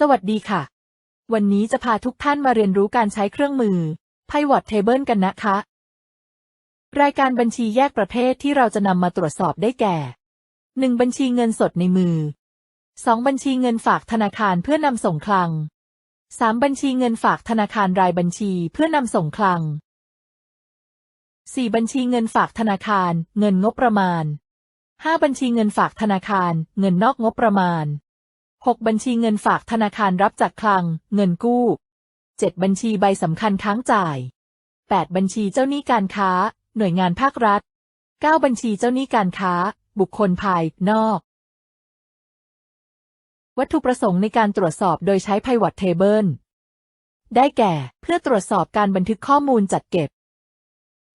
สวัสดีค่ะ วันนี้จะพาทุกท่านมาเรียนรู้การใช้เครื่องมือ Pivot Table กันนะคะ รายการบัญชีแยกประเภทที่เราจะนำมาตรวจสอบได้แก่ 1. บัญชีเงินสดในมือ 2. บัญชีเงินฝากธนาคารเพื่อนำส่งคลัง 3. บัญชีเงินฝากธนาคารรายบัญชีเพื่อนำส่งคลัง 4. บัญชีเงินฝากธนาคาร เงินงบประมาณ 5. บัญชีเงินฝากธนาคาร เงินนอกงบประมาณ 6. บัญชีเงินฝากธนาคารรับจากคลัง เงินกู้ 7. บัญชีใบสำคัญค้างจ่าย 8. บัญชีเจ้าหนี้การค้า หน่วยงานภาครัฐ 9. บัญชีเจ้าหนี้การค้า บุคคลภายนอก วัตถุประสงค์ในการตรวจสอบโดยใช้ Pivot Table ได้แก่ เพื่อตรวจสอบการบันทึกข้อมูลจัดเก็บ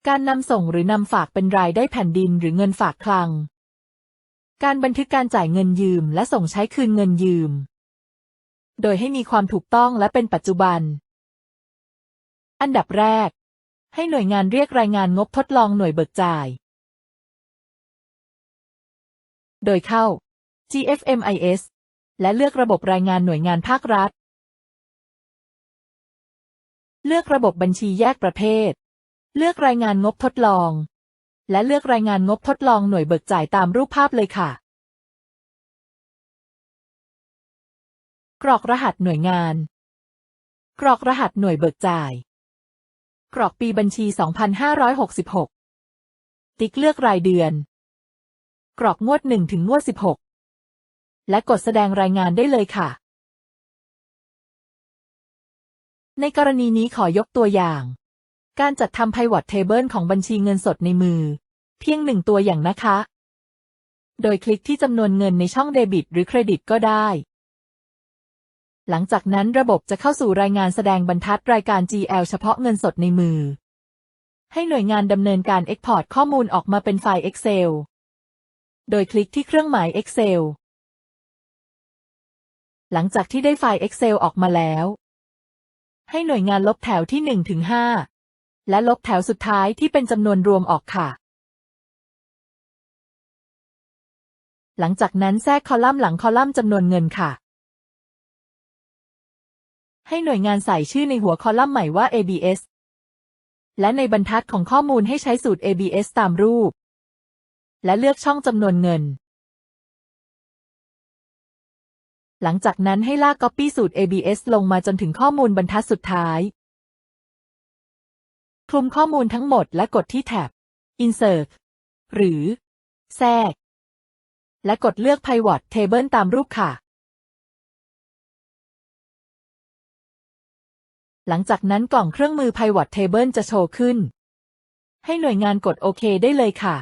การนำส่งหรือนำฝากเป็นรายได้แผ่นดินหรือเงินฝากคลัง การบันทึกการจ่ายเงินยืมและส่งใช้คืนเงินยืม โดยให้มีความถูกต้องและเป็นปัจจุบัน อันดับแรก ให้หน่วยงานเรียกรายงานงบทดลองหน่วยเบิกจ่าย โดยเข้า GFMIS และเลือกระบบรายงานหน่วยงานภาครัฐ เลือกระบบบัญชีแยกประเภท เลือกรายงานงบทดลอง และเลือกรายงานงบทดลองหน่วยเบิกจ่ายตามรูปภาพเลยค่ะ กรอกรหัสหน่วยงาน กรอกรหัสหน่วยเบิกจ่าย กรอกปีบัญชี 2566 ติ๊กเลือกรายเดือน กรอกงวด 1 ถึงงวด 16 และกดแสดงรายงานได้เลยค่ะ ในกรณีนี้ขอยกตัวอย่าง การจัดทำ Pivot Table ของบัญชีเงินสดในมือ เพียงหนึ่งตัวอย่างนะคะ โดยคลิกที่จำนวนเงินในช่องเดบิต หรือเครดิตก็ได้ หลังจากนั้นระบบจะเข้าสู่รายงานแสดงบรรทัดรายการ GL เฉพาะเงินสดในมือ ให้หน่วยงานดำเนินการ Export ข้อมูลออกมาเป็นไฟล์ Excel โดยคลิกที่เครื่องหมาย Excel หลังจากที่ได้ไฟล์ Excel ออกมาแล้ว ให้หน่วยงานลบแถวที่1ถึง5 และลบแถวสุดท้ายที่เป็นจำนวนรวมออกค่ะ หลังจากนั้นแทรกคอลัมน์หลังคอลัมน์จำนวนเงินค่ะ ให้หน่วยงานใส่ชื่อในหัวคอลัมน์ใหม่ว่า ABS และในบรรทัดของข้อมูลให้ใช้สูตร ABS ตามรูป และเลือกช่องจำนวนเงิน หลังจากนั้นให้ลาก Copy สูตร ABS ลงมาจนถึงข้อมูลบรรทัดสุดท้าย คลุมข้อมูลทั้งหมดและกดที่แท็บ Insert หรือ แทรก และกดเลือก Pivot Table ตามรูปค่ะ หลังจากนั้นกล่องเครื่องมือ Pivot Table จะโชว์ขึ้น ให้หน่วยงานกดโอเคได้เลยค่ะ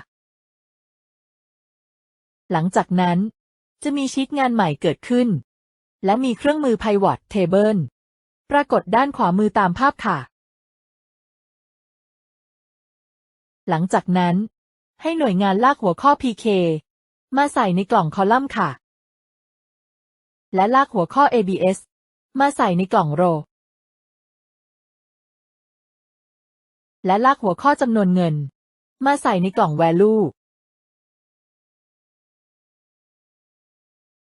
หลังจากนั้น จะมีชีตงานใหม่เกิดขึ้น และมีเครื่องมือ Pivot Table ปรากฏด้านขวามือตามภาพค่ะ หลังจากนั้น ให้หน่วยงานลากหัวข้อ PK มาใส่ในกล่องคอลัมน์ค่ะ และลากหัวข้อ ABS มาใส่ในกล่องโร และลากหัวข้อจำนวนเงิน มาใส่ในกล่อง Value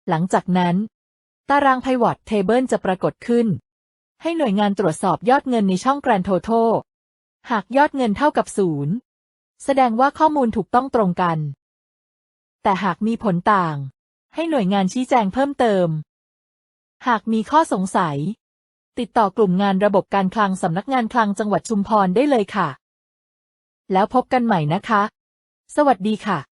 หลังจากนั้น ตาราง Pivot Table จะปรากฏขึ้น ให้หน่วยงานตรวจสอบยอดเงินในช่อง Grand Total หากยอดเงินเท่ากับศูนย์ แสดงว่าข้อมูลถูกต้องตรงกัน แต่หากมีผลต่าง ให้หน่วยงานชี้แจงเพิ่มเติม หากมีข้อสงสัย ติดต่อกลุ่มงานระบบการคลังสำนักงานคลังจังหวัดชุมพรได้เลยค่ะ แล้วพบกันใหม่นะคะ สวัสดีค่ะ